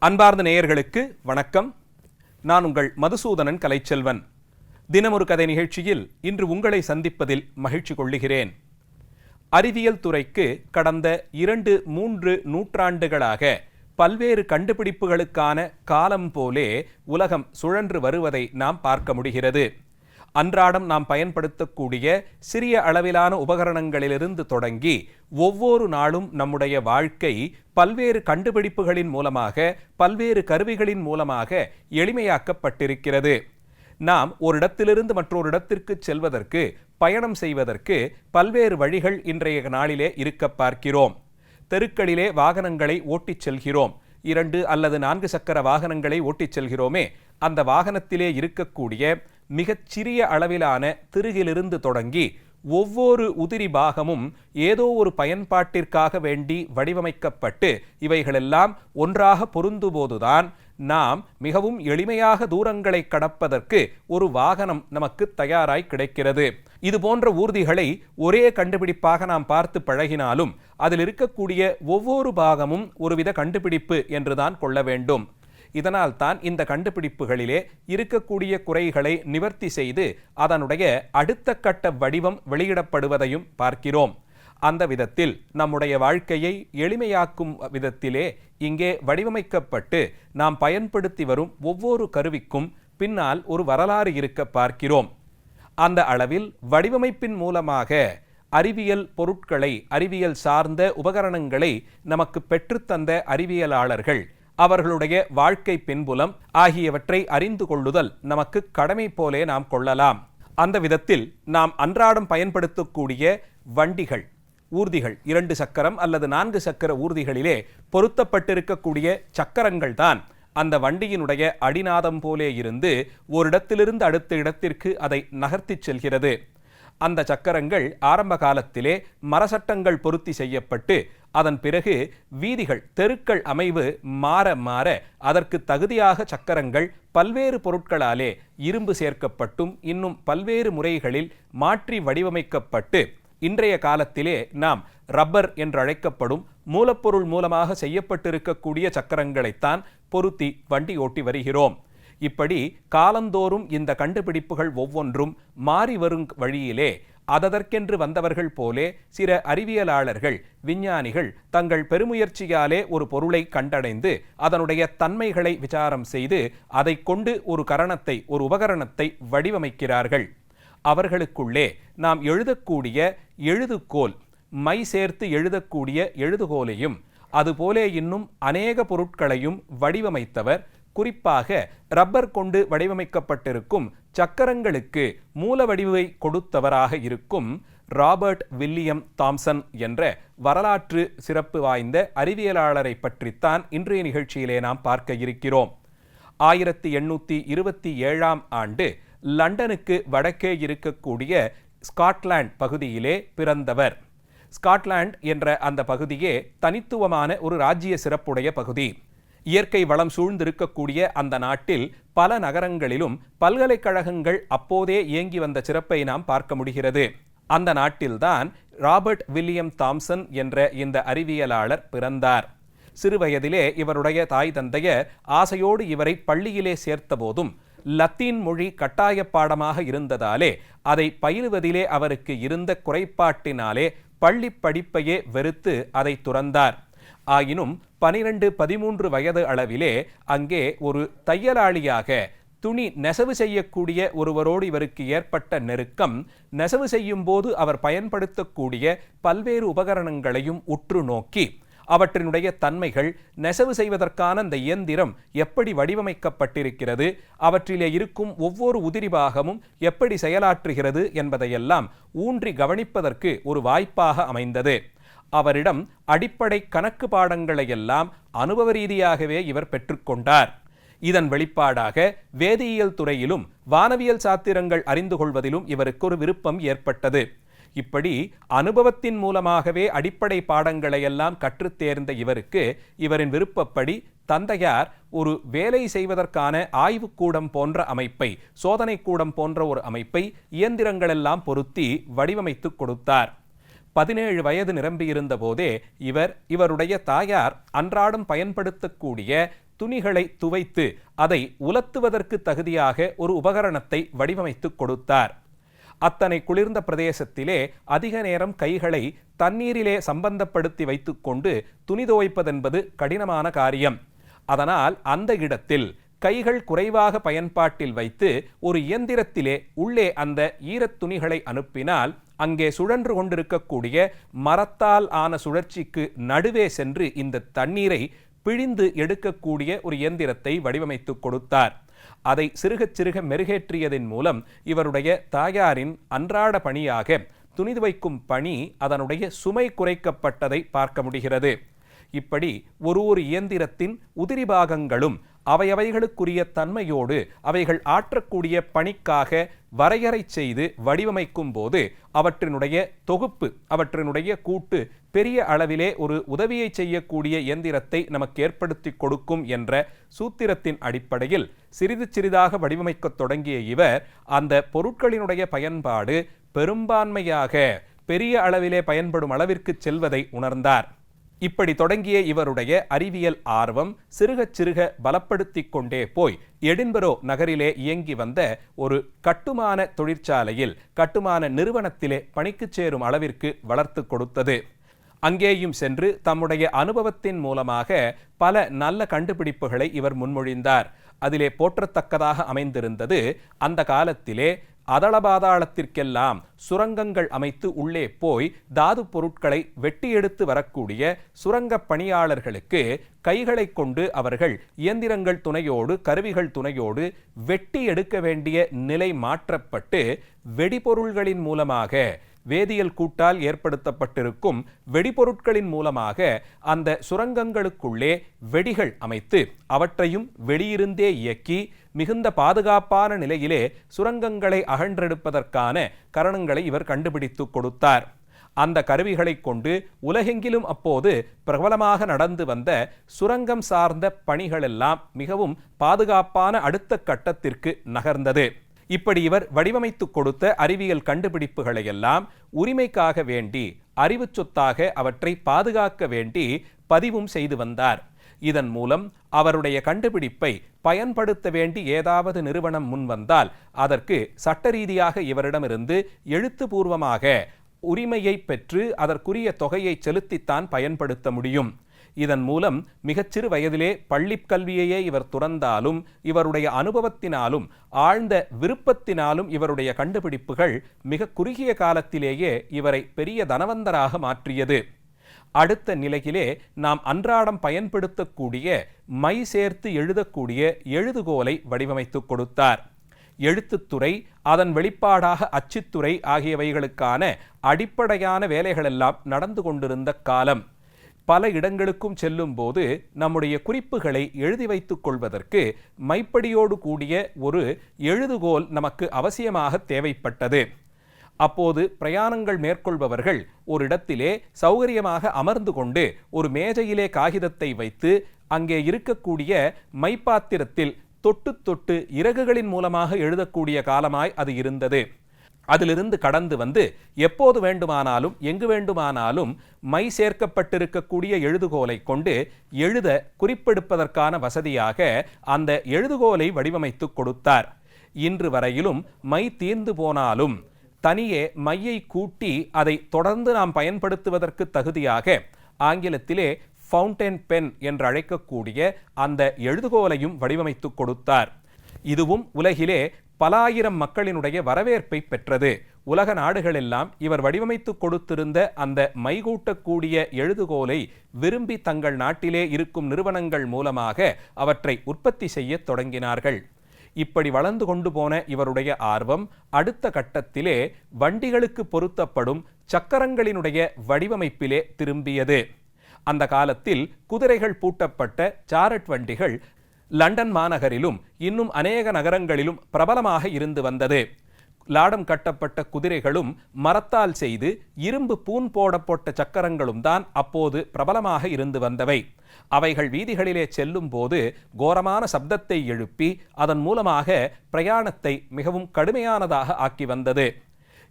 அன்பார்ந்த நேயர்களுக்கு வணக்கம். நான் உங்கள் மதுசூதனன் கலைச்செல்வன். தினமொரு கதை நிகழ்ச்சியில் இன்று உங்களை சந்திப்பதில் மகிழ்ச்சி கொள்ளுகிறேன். அறிவியல் துறைக்கு கடந்த இரண்டு மூன்று நூற்றாண்டுகளாக பல்வேறு கண்டுபிடிப்புகளுக்கான காலம் போலே உலகம் சுழன்று வருவதை நாம் பார்க்க முடிகிறது. அன்றாடம் நாம் பயன்படுத்தக்கூடிய சிறிய அளவிலான உபகரணங்களிலிருந்து தொடங்கி ஒவ்வொரு நாளும் நம்முடைய வாழ்க்கை பல்வேறு கண்டுபிடிப்புகளின் மூலமாக பல்வேறு கருவிகளின் மூலமாக எளிமையாக்கப்பட்டிருக்கிறது. நாம் ஒரு இடத்திலிருந்து மற்றொரு இடத்திற்கு செல்வதற்கு பயணம் செய்வதற்கு பல்வேறு வழிகள் இன்றைய நாளிலே இருக்க பார்க்கிறோம். தெருக்களிலே வாகனங்களை ஓட்டிச் செல்கிறோம். இரண்டு அல்லது நான்கு சக்கர வாகனங்களை ஓட்டிச் செல்கிறோமே அந்த வாகனத்திலே இருக்கக்கூடிய மிகச் சிறிய அளவிலான திருகிலிருந்து தொடங்கி ஒவ்வொரு உதிரி பாகமும் ஏதோ ஒரு பயன்பாட்டிற்காக வேண்டி வடிவமைக்கப்பட்டு இவைகளெல்லாம் ஒன்றாக பொருந்தும்போதுதான் நாம் மிகவும் எளிமையாக தூரங்களை கடப்பதற்கு ஒரு வாகனம் நமக்கு தயாராய் கிடைக்கிறது. இது போன்ற ஊர்திகளை ஒரே கண்டுபிடிப்பாக நாம் பார்த்து பழகினாலும் அதில் இருக்கக்கூடிய ஒவ்வொரு பாகமும் ஒருவித கண்டுபிடிப்பு என்றுதான் கொள்ள வேண்டும். இதனால் தான் இந்த கண்டுபிடிப்புகளிலே இருக்கக்கூடிய குறைகளை நிவர்த்தி செய்து அதனுடைய அடுத்த கட்ட வடிவம் வெளியிடப்படுவதையும் பார்க்கிறோம். அந்த விதத்தில் நம்முடைய வாழ்க்கையை எளிமையாக்கும் விதத்திலே இங்கே வடிவமைக்கப்பட்டு நாம் பயன்படுத்தி வரும் ஒவ்வொரு கருவிக்கும் பின்னால் ஒரு வரலாறு இருக்க பார்க்கிறோம். அந்த அளவில் வடிவமைப்பின் மூலமாக அறிவியல் பொருட்களை அறிவியல் சார்ந்த உபகரணங்களை நமக்கு பெற்றுத்தந்த அறிவியலாளர்கள் அவர்களுடைய வாழ்க்கை பின்புலம் ஆகியவற்றை அறிந்து கொள்ளுதல் நமக்கு கடமை போலே நாம் கொள்ளலாம். அந்த விதத்தில் நாம் அன்றாடம் பயன்படுத்தக்கூடிய வண்டிகள் ஊர்திகள் இரண்டு சக்கரம் அல்லது நான்கு சக்கர ஊர்திகளிலே பொருத்தப்பட்டிருக்கக்கூடிய சக்கரங்கள் தான். அந்த வண்டியினுடைய அடிநாதம் போலே இருந்து ஓரிடத்திலிருந்து அடுத்த இடத்திற்கு அதை நகர்த்திச் செல்கிறது. அந்த சக்கரங்கள் ஆரம்ப காலத்திலே மரசட்டங்கள் பொருத்தி செய்யப்பட்டு அதன் பிறகு வீதிகள் தெருக்கள் அமைவு மாற மாற அதற்கு தகுதியாக சக்கரங்கள் பல்வேறு பொருட்களாலே இரும்பு சேர்க்கப்பட்டும் இன்னும் பல்வேறு முறைகளில் மாற்றி வடிவமைக்கப்பட்டு இன்றைய காலத்திலே நாம் ரப்பர் என்று அழைக்கப்படும் மூலப்பொருள் மூலமாக செய்யப்பட்டிருக்கக்கூடிய சக்கரங்களைத்தான் பொருத்தி வண்டி ஓட்டி வருகிறோம். இப்படி காலந்தோறும் இந்த கண்டுபிடிப்புகள் ஒவ்வொன்றும் மாறி வரும் வழியிலே அததற்கென்று வந்தவர்கள் போலே சில அறிவியலாளர்கள் விஞ்ஞானிகள் தங்கள் பெருமுயற்சியாலே ஒரு பொருளை கண்டடைந்து அதனுடைய தன்மைகளை விசாரம் செய்து அதை கொண்டு ஒரு கரணத்தை ஒரு உபகரணத்தை வடிவமைக்கிறார்கள். அவர்களுக்குள்ளே நாம் எழுதக்கூடிய எழுதுகோல் மை சேர்த்து எழுதக்கூடிய எழுதுகோலையும் அதுபோலே இன்னும் அநேக பொருட்களையும் வடிவமைத்தவர் குறிப்பாக ரப்பர் கொண்டு வடிவமைக்கப்பட்டிருக்கும் சக்கரங்களுக்கு மூல வடிவை கொடுத்தவராக இருக்கும் ராபர்ட் வில்லியம் தாம்சன் என்ற வரலாற்று சிறப்பு வாய்ந்த அறிவியலாளரை பற்றித்தான் இன்றைய நிகழ்ச்சியிலே நாம் பார்க்க இருக்கிறோம். ஆயிரத்தி எண்ணூற்றி இருபத்தி ஏழாம் ஆண்டு லண்டனுக்கு வடக்கே இருக்கக்கூடிய ஸ்காட்லாண்ட் பகுதியிலே பிறந்தவர். ஸ்காட்லாண்ட் என்ற அந்த பகுதியே தனித்துவமான ஒரு ராஜ்ய சிறப்புடைய பகுதி. இயற்கை வளம் சூழ்ந்திருக்கக்கூடிய அந்த நாட்டில் பல நகரங்களிலும் பல்கலைக்கழகங்கள் அப்போதே இயங்கி வந்த சிறப்பை நாம் பார்க்க முடிகிறது. அந்த நாட்டில்தான் ராபர்ட் வில்லியம் தாம்சன் என்ற இந்த அறிவியலாளர் பிறந்தார். சிறுவயதிலே இவருடைய தாய் தந்தையர் ஆசையோடு இவரை பள்ளியிலே சேர்த்தபோதும் லத்தீன் மொழி கட்டாய பாடமாக இருந்ததாலே அதை பயிலுவதிலே அவருக்கு இருந்த குறைபாட்டினாலே பள்ளி படிப்பையே வெறுத்து அதை துறந்தார். ஆயினும் பனிரெண்டு பதிமூன்று வயது அளவிலே அங்கே ஒரு தையலாளியாக துணி நெசவு செய்யக்கூடிய ஒருவரோடு இவருக்கு ஏற்பட்ட நெருக்கம் நெசவு செய்யும் போது அவர் பயன்படுத்தக்கூடிய பல்வேறு உபகரணங்களையும் உற்று நோக்கி அவற்றினுடைய தன்மைகள் நெசவு செய்வதற்கான அந்த இயந்திரம் எப்படி வடிவமைக்கப்பட்டிருக்கிறது அவற்றிலே இருக்கும் ஒவ்வொரு உதிரி பாகமும் எப்படி செயலாற்றுகிறது என்பதையெல்லாம் ஊன்றி கவனிப்பதற்கு ஒரு வாய்ப்பாக அமைந்தது. அவரிடம் அடிப்படை கணக்கு பாடங்களை எல்லாம் அனுபவ ரீதியாகவே இவர் பெற்றுக்கொண்டார். இதன் வெளிப்பாடாக வேதியியல் துறையிலும் வானவியல் சாத்திரங்கள் அறிந்து கொள்வதிலும் இவருக்கு ஒரு விருப்பம் ஏற்பட்டது. இப்படி அனுபவத்தின் மூலமாகவே அடிப்படை பாடங்களையெல்லாம் கற்றுத் தேர்ந்த இவருக்கு இவரின் விருப்பப்படி தந்தையார் ஒரு வேலை செய்வதற்கான ஆய்வுக்கூடம் போன்ற அமைப்பை சோதனைக்கூடம் போன்ற ஒரு அமைப்பை இயந்திரங்களெல்லாம் பொருத்தி வடிவமைத்து கொடுத்தார். பதினேழு வயது நிரம்பியிருந்த போதே இவர் இவருடைய தாயார் அன்றாடம் பயன்படுத்தக்கூடிய துணிகளை துவைத்து அதை உலத்துவதற்கு தகுதியாக ஒரு உபகரணத்தை வடிவமைத்துக் கொடுத்தார். அத்தனை குளிர்ந்த பிரதேசத்திலே அதிக நேரம் கைகளை தண்ணீரிலே சம்பந்தப்படுத்தி வைத்துக்கொண்டு துணி துவைப்பதென்பது கடினமான காரியம். அதனால் அந்த இடத்தில் கைகள் குறைவாக பயன்பாட்டில் வைத்து ஒரு இயந்திரத்திலே உள்ளே அந்த ஈரத் துணிகளை அனுப்பினால் அங்கே சுழன்று கொண்டிருக்கக்கூடிய மரத்தால் ஆன சுழற்சிக்கு நடுவே சென்று இந்த தண்ணீரை பிழிந்து எடுக்கக்கூடிய ஒரு இயந்திரத்தை வடிவமைத்துக் கொடுத்தார். அதை சிறுகச் சிறுக மெருகேற்றியதன் மூலம் இவருடைய தாயாரின் அன்றாட பணியாக துணிது வைக்கும் பணி அதனுடைய சுமை குறைக்கப்பட்டதை பார்க்க முடிகிறது. இப்படி ஒரு ஒரு இயந்திரத்தின் உதிரி பாகங்களும் அவையவைகளுக்குரிய தன்மையோடு அவைகள் ஆற்றக்கூடிய பணிக்காக வரையறை செய்து வடிவமைக்கும் போது அவற்றினுடைய தொகுப்பு அவற்றினுடைய கூட்டு பெரிய அளவிலே ஒரு உதவியை செய்யக்கூடிய இயந்திரத்தை நமக்கு ஏற்படுத்தி கொடுக்கும் என்ற சூத்திரத்தின் அடிப்படையில் சிறிது சிறிதாக வடிவமைக்கத் தொடங்கிய இவர் அந்த பொருட்களினுடைய பயன்பாடு பெரும்பான்மையாக பெரிய அளவிலே பயன்படும் அளவிற்கு செல்வதை உணர்ந்தார். இப்படி தொடங்கிய இவருடைய அறிவியல் ஆர்வம் சிறுகச் சிறுக பலப்படுத்தி கொண்டே போய் எடின்பரோ நகரிலே இயங்கி வந்த ஒரு கட்டுமான தொழிற்சாலையில் கட்டுமான நிறுவனத்திலே பணிக்குச் சேரும் அளவிற்கு வளர்த்து கொடுத்தது. அங்கேயும் சென்று தம்முடைய அனுபவத்தின் மூலமாக பல நல்ல கண்டுபிடிப்புகளை இவர் முன்மொழிந்தார். அதிலே போற்றத்தக்கதாக அமைந்திருந்தது அந்த காலத்திலே அதளபாதாளத்திற்கெல்லாம் சுரங்கங்கள் அமைத்து உள்ளே போய் தாது பொருட்களை வெட்டி எடுத்து வரக்கூடிய சுரங்கப் பணியாளர்களுக்கு கைகளை கொண்டு அவர்கள் இயந்திரங்கள் துணையோடு கருவிகள் துணையோடு வெட்டி எடுக்க வேண்டிய நிலை மாற்றப்பட்டு வெடிபொருள்களின் மூலமாக வேதியியல் கூட்டால் ஏற்படுத்தப்பட்டிருக்கும் வெடிபொருட்களின் மூலமாக அந்த சுரங்கங்களுக்குள்ளே வெடிகள் அமைத்து அவற்றையும் வெளியிருந்தே இயக்கி மிகுந்த பாதுகாப்பான நிலையிலே சுரங்கங்களை அகன்றெடுப்பதற்கான கரணங்களை இவர் கண்டுபிடித்து கொடுத்தார். அந்த கருவிகளை கொண்டு உலகெங்கிலும் அப்போது பிரபலமாக நடந்து வந்த சுரங்கம் சார்ந்த பணிகளெல்லாம் மிகவும் பாதுகாப்பான அடுத்த கட்டத்திற்கு நகர்ந்தது. இப்படி இவர் வடிவமைத்து கொடுத்த அறிவியல் கண்டுபிடிப்புகளை எல்லாம் உரிமைக்காக வேண்டி அறிவு சொத்தாக அவற்றை பாதுகாக்க வேண்டி பதிவும் செய்து வந்தார். இதன் மூலம் அவருடைய கண்டுபிடிப்பை பயன்படுத்த வேண்டி ஏதாவது நிறுவனம் முன்வந்தால் அதற்கு சட்ட ரீதியாக இவரிடமிருந்து எழுத்துப்பூர்வமாக உரிமையை பெற்று அதற்குரிய தொகையை செலுத்தித்தான் பயன்படுத்த முடியும். இதன் மூலம் மிகச்சிறு வயதிலே பள்ளிக் கல்வியையே இவர் துறந்தாலும் இவருடைய அனுபவத்தினாலும் ஆழ்ந்த விருப்பத்தினாலும் இவருடைய கண்டுபிடிப்புகள் மிக குறுகிய காலத்திலேயே இவரை பெரிய தனவந்தராக மாற்றியது. அடுத்த நிலையிலே நாம் அன்றாடம் பயன்படுத்தக்கூடிய மை சேர்த்து எழுதக்கூடிய எழுதுகோலை வடிவமைத்துக் கொடுத்தார். எழுத்துத்துறை அதன் வெளிப்பாடாக அச்சுத்துறை ஆகியவைகளுக்கான அடிப்படையான வேலைகளெல்லாம் நடந்து கொண்டிருந்த காலம். பல இடங்களுக்கும் செல்லும் போது நம்முடைய குறிப்புகளை எழுதி வைத்துக் கொள்வதற்கு மைப்படியோடு கூடிய ஒரு எழுதுகோல் நமக்கு அவசியமாக தேவைப்பட்டது. அப்போது பிரயாணங்கள் மேற்கொள்பவர்கள் ஒரு இடத்திலே சௌகரியமாக அமர்ந்து கொண்டு ஒரு மேஜையிலே காகிதத்தை வைத்து அங்கே இருக்கக்கூடிய மைப்பாத்திரத்தில் தொட்டு தொட்டு இறகுகளின் மூலமாக எழுதக்கூடிய காலமாய் அது இருந்தது. அதிலிருந்து கடந்து வந்து எப்போது வேண்டுமானாலும் எங்கு வேண்டுமானாலும் மை சேர்க்கப்பட்டிருக்கக்கூடிய எழுதுகோலை கொண்டு எழுத குறிப்பெடுப்பதற்கான வசதியாக அந்த எழுதுகோலை வடிவமைத்து கொடுத்தார். இன்று வரையிலும் மை தீர்ந்து போனாலும் தனியே மையை கூட்டி அதை தொடர்ந்து நாம் பயன்படுத்துவதற்கு தகுதியாக ஆங்கிலத்திலே ஃபவுண்டன் பென் என்று அழைக்கக்கூடிய அந்த எழுதுகோலையும் வடிவமைத்து கொடுத்தார். இதுவும் உலகிலே பல ஆயிரம் மக்களினுடைய வரவேற்பை பெற்றது. உலக நாடுகளெல்லாம் இவர் வடிவமைத்து கொடுத்திருந்த அந்த மைகூட்டக்கூடிய எழுதுகோலை விரும்பி தங்கள் நாட்டிலே இருக்கும் நிறுவனங்கள் மூலமாக அவற்றை உற்பத்தி செய்ய தொடங்கினார்கள். இப்படி வளர்ந்து கொண்டு போன இவருடைய ஆர்வம் அடுத்த கட்டத்திலே வண்டிகளுக்கு பொருத்தப்படும் சக்கரங்களினுடைய வடிவமைப்பிலே திரும்பியது. அந்த காலத்தில் குதிரைகள் பூட்டப்பட்ட சாரட் வண்டிகள் லண்டன் மாநகரிலும் இன்னும் அநேக நகரங்களிலும் பிரபலமாக இருந்து வந்தது. லாடம் கட்டப்பட்ட குதிரைகளும் மரத்தால் செய்து இரும்பு பூன் போடப்பட்ட சக்கரங்களும் தான் அப்போது பிரபலமாக இருந்து வந்தவை. அவைகள் வீதிகளிலே செல்லும் போது கோரமான சப்தத்தை எழுப்பி அதன் மூலமாக பிரயாணத்தை மிகவும் கடுமையானதாக ஆக்கி வந்தது.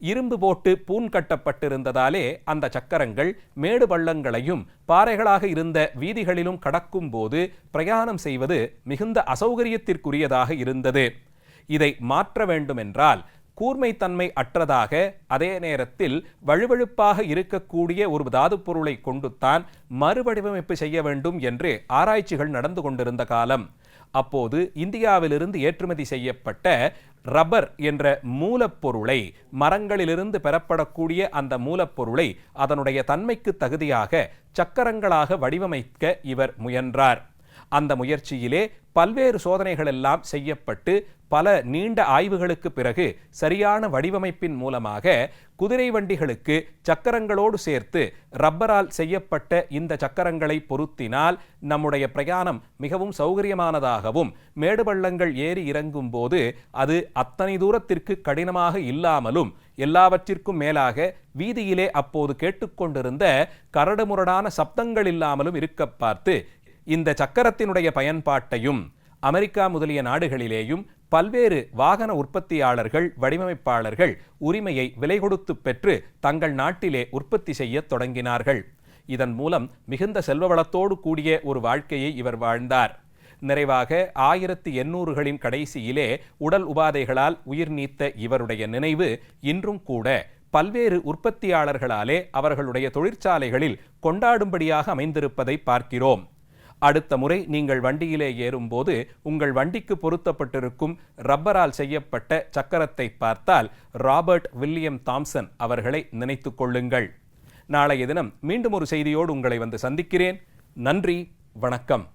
இரும்பு போட்டு பூன் கட்டப்பட்டிருந்ததாலே அந்த சக்கரங்கள் மேடு பள்ளங்களையும் பாறைகளாக இருந்த வீதிகளிலும் கடக்கும் போது பிரயாணம் செய்வது மிகுந்த அசௌகரியத்திற்குரியதாக இருந்தது. இதை மாற்ற வேண்டுமென்றால் கூர்மைத்தன்மை அற்றதாக அதே நேரத்தில் வழுவழுப்பாக இருக்கக்கூடிய ஒரு தாது பொருளை கொண்டுத்தான் மறுவடிவமைப்பு செய்ய வேண்டும் என்று ஆராய்ச்சிகள் நடந்து கொண்டிருந்த காலம். அப்போது இந்தியாவிலிருந்து ஏற்றுமதி செய்யப்பட்ட ரப்பர் என்ற மூலப்பொருளை மரங்களிலிருந்து பெறப்படக்கூடிய அந்த மூலப்பொருளை அதனுடைய தன்மைக்கு தகுதியாக சக்கரங்களாக வடிவமைக்க இவர் முயன்றார். அந்த முயற்சியிலே பல்வேறு சோதனைகள் எல்லாம் செய்யப்பட்டு பல நீண்ட ஆய்வுகளுக்கு பிறகு சரியான வடிவமைப்பின் மூலமாக குதிரை வண்டிகளுக்கு சக்கரங்களோடு சேர்த்து ரப்பரால் செய்யப்பட்ட இந்த சக்கரங்களை பொருத்தினால் நம்முடைய பிரயாணம் மிகவும் சௌகரியமானதாகவும் மேடுபள்ளங்கள் ஏறி இறங்கும் போது அது அத்தனை தூரத்திற்கு கடினமாக இல்லாமலும் எல்லாவற்றிற்கும் மேலாக வீதியிலே அப்போது கேட்டுக்கொண்டிருந்த கரடுமுரடான சப்தங்கள் இல்லாமலும் இருக்க பார்த்து இந்த சக்கரத்தினுடைய பயன்பாட்டையும் அமெரிக்கா முதலிய நாடுகளிலேயும் பல்வேறு வாகன உற்பத்தியாளர்கள் வடிவமைப்பாளர்கள் உரிமையை விலை கொடுத்து பெற்று தங்கள் நாட்டிலே உற்பத்தி செய்யத் தொடங்கினார்கள். இதன் மூலம் மிகுந்த செல்வ வளத்தோடு கூடிய ஒரு வாழ்க்கையை இவர் வாழ்ந்தார். நிறைவாக ஆயிரத்தி எண்ணூறுகளின் கடைசியிலே உடல் உபாதைகளால் உயிர் நீத்த இவருடைய நினைவு இன்றும் கூட பல்வேறு உற்பத்தியாளர்களாலே அவர்களுடைய தொழிற்சாலைகளில் கொண்டாடும்படியாக அமைந்திருப்பதை பார்க்கிறோம். அடுத்த முறை நீங்கள் வண்டியிலே ஏறும்போது உங்கள் வண்டிக்கு பொருத்தப்பட்டிருக்கும் ரப்பரால் செய்யப்பட்ட சக்கரத்தை பார்த்தால் ராபர்ட் வில்லியம் தாம்சன் அவர்களை நினைத்துக் கொள்ளுங்கள். நாளைய தினம் மீண்டும் ஒரு செய்தியோடு உங்களை வந்து சந்திக்கிறேன். நன்றி வணக்கம்.